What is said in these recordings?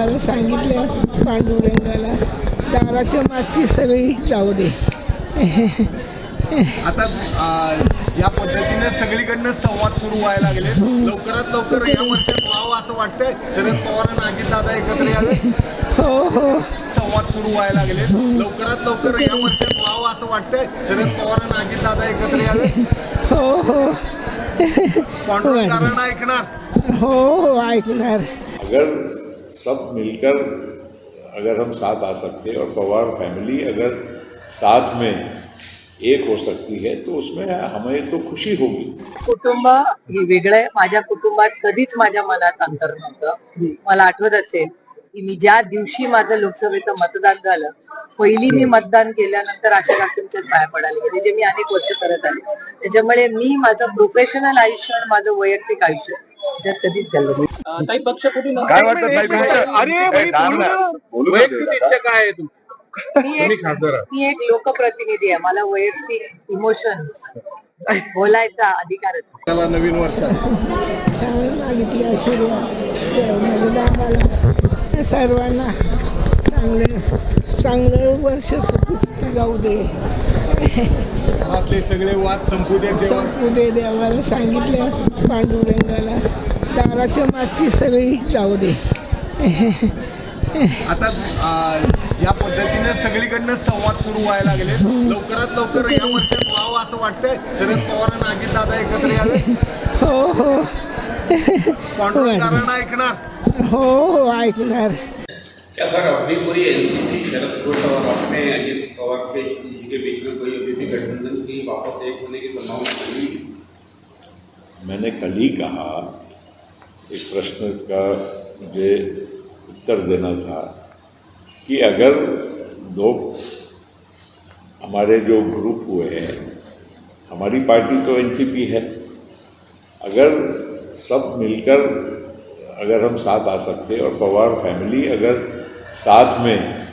मला सांगितलं पांडुरंगाला दाराच्या मागची सगळी जाऊ दे. आता या पद्धतीने सगळीकडनं संवाद सुरू व्हायला लागले. लवकरात लवकर या वर्षात व्हावं असं वाटतंय. शरद पवार आणि अजितदादा एकत्र यावे. हो हो. संवाद सुरू व्हायला लागले. लवकरात लवकर या वर्षात व्हावं असं वाटतंय. शरद पवार आणि अजितदादा एकत्र यावे. हो हो. पांडुरंगारण ऐकणार. हो हो ऐकणार. सब मिलकर अगर हम साथ आ सकते और पवार फैमिली अगर साथ में एक हो सकती है तो उसमें हमें तो खुशी होगी। कुटुंब हे वेगळं आहे. माझ्या कुटुंबात कधीच माझ्या मनात अंतर नव्हतं. मला आठवत असेल की मी ज्या दिवशी माझं लोकसभेचं मतदान झालं पहिली मी मतदान केल्यानंतर अशा काकूंच्याच पाया पडायला गेले जे म्हणजे मी अनेक वर्ष करत आले. त्याच्यामुळे मी माझं प्रोफेशनल आयुष्य आणि माझं वैयक्तिक आयुष्य ज्यात कधीच घालवलं ताई पक्ष कुठून काय वाटतं ताई तुमचं? अरे ए, भाई, थांब ना. बोलू बोलू ना. दे वैयक्तिक दादा. इच्छा काय आहे तू मी एक मी एक लोकप्रतिनिधी आहे मला वैयक्तिक इमोशन बोलायचा अधिकारच. त्याला नवीन वर्षात छान मागितली आशीर्वाद माझ्या दादाला सर्वांना चांगलं चांगलं वर्ष सुखी जाऊ दे घरातले सगळे वाद संपू दे संपू दे देवाला सांगितलं पांडुरंगाला दाराच्या मागची सगळी जाऊ दे. आता आ, या पद्धतीने सगळीकडनं संवाद सुरू व्हायला लागले. लवकरात लवकर या वर्षात व्हावं असं वाटतंय. शरद पवार आणि अजितदादा एकत्र यावे. हो हो. पांडुरंगारण ऐकणार. हो हो ऐकणार. क्या सर अभी कोई एनसीपी शरद पवार अपने अजित पवार से के बीच में कोई अभी भी गठबंधन की वापस एक होने की संभावना नहीं है? मैंने कल ही कहा प्रश्न का मुझे उत्तर देना था कि अगर दो हमारे जो ग्रुप हुए हैं, हमारी पार्टी तो एनसीपी है, अगर सब मिलकर अगर हम साथ आ सकते और पवार फैमिली अगर साथ में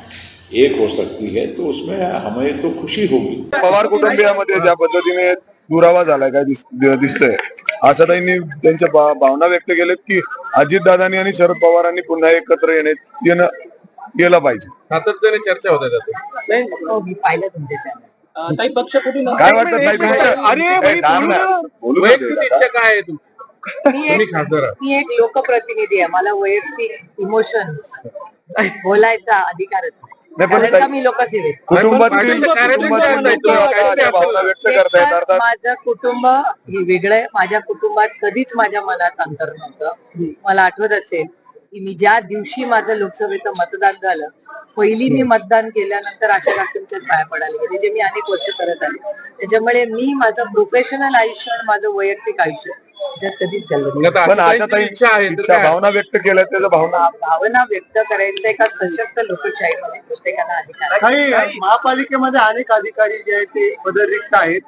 एक हो सकती है तो उसमें हमें तो खुशी होगी। पवार कुटुंबियामध्ये ज्या पद्धतीने दुरावा दिसतंय? आशाताईंनी त्यांच्या भावना व्यक्त केल्यात की अजितदादांनी आणि शरद पवारांनी पुन्हा एकत्र येणे येणं गेलं पाहिजे सातत्याने चर्चा होत आहे हो, ताई पक्ष कुठून काय वाटतं ताई तुमचं? अरे ए, भाई, थांब बोलू ना. ना. बोलू दे वैयक्तिक दादा. इच्छा काय आहे तू मी एक खासदार आहात. मी एक लोकप्रतिनिधी आहे मला वैयक्तिक इमोशन बोलायचा अधिकारच आहे. नाही, पण कारण ताई- का मी लोकसेवेत कुटुंबातील पाटीलचं कार्यालय कुटुंबातील काय लोक आहे? आता अशा भावना व्यक्त एक करतायत तर अर्थात माझं कुटुंब हे वेगळं आहे. माझ्या कुटुंबात कधीच माझ्या मनात अंतर नव्हतं. मला आठवत असेल की मी ज्या दिवशी माझं लोकसभेचं मतदान झालं पहिली मी मतदान केल्यानंतर आशा काकूंच्याच पाया पडायला गेले जे मी अनेक वर्ष करत आले. त्याच्यामुळे मी माझं प्रोफेशनल आयुष्य आणि माझं वैयक्तिक आयुष्य याच्यात कधीच घालवलं नाही. मग आता पण आशाताईंची आशाताई इच्छा आहे तर इच्छा काय? भावना व्यक्त केल्या त्याच्या भावना भा- भावना व्यक्त करायचं एका सशक्त लोकशाहीमध्ये प्रत्येकाला अधिकार आहे. काही महापालिकेमध्ये अनेक अधिकारी जे आहेत ते पद रिक्त आहेत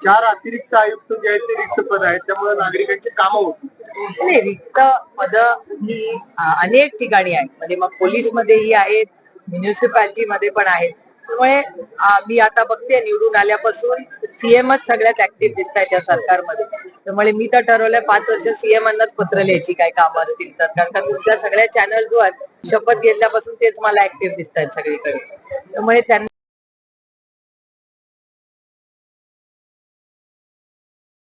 चार अतिरिक्त आयुक्त जे आहेत ते रिक्त पद आहेत त्यामुळे नागरिकांची कामं होती नाही रिक्त पद ही अ, अनेक ठिकाणी आहेत म्हणजे मग पोलीस मध्येही आहेत म्युन्सिपालिटी मध्ये पण आहेत त्यामुळे मी आता बघते निवडून आल्यापासून सीएमच सगळ्यात ऍक्टिव्ह दिसत आहेत या सरकारमध्ये. त्यामुळे मी तर ठरवलंय पाच वर्ष सीएम पत्र लिहायची काय कामं असतील कारण का तुमच्या सगळ्या चॅनल जो आहेत शपथ घेतल्यापासून तेच मला ऍक्टिव्ह दिसत आहेत सगळीकडे. त्यामुळे त्यांना